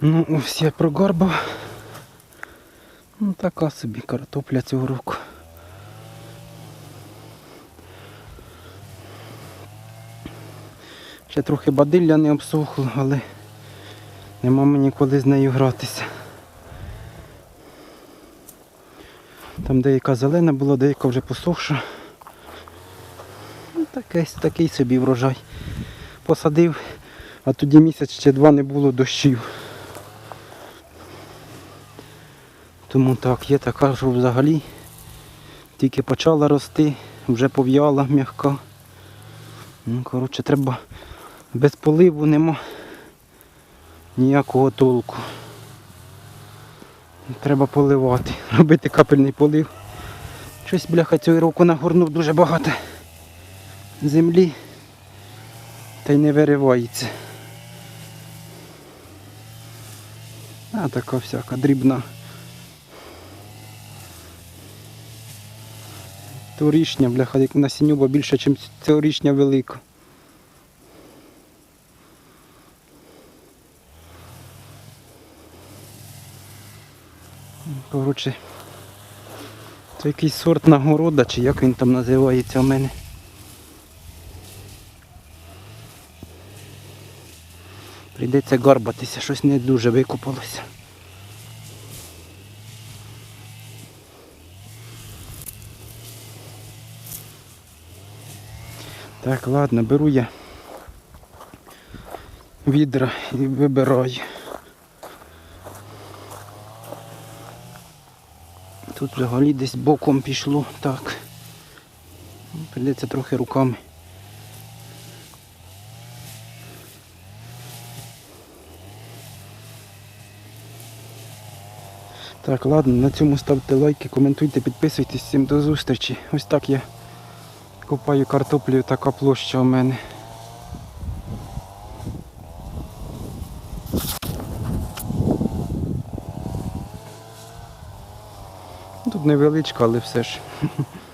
Ну, ось я прогарбав. Ну, така собі картопля цього року. Ще трохи бадилля не обсохло, але нема мені коли з нею гратися. Там деяка зелена була, деяка вже посохша. Ну, такий, такий собі врожай. Посадив, а тоді місяць ще два не було дощів. Тому так, є така, що взагалі тільки почала рости, вже пов'яла м'яка. Ну, коротше, треба без поливу нема ніякого толку. Треба поливати, робити капельний полив. Щось, бляха, цього року нагорнув дуже багато землі та й не виривається. А така всяка дрібна. Торішня, бляха, як насінюба більше, ніж цьогорічня велика. Коротше, це якийсь сорт нагорода, чи як він там називається у мене. Прийдеться гарбатися, щось не дуже викопалося. Так, ладно, беру я відра і вибираю. Тут взагалі десь боком пішло, так. Прийдеться трохи руками. Так, ладно, на цьому ставте лайки, коментуйте, підписуйтесь, всім до зустрічі. Ось так я копаю картоплю, така площа у мене. Тут невеличка, але все ж.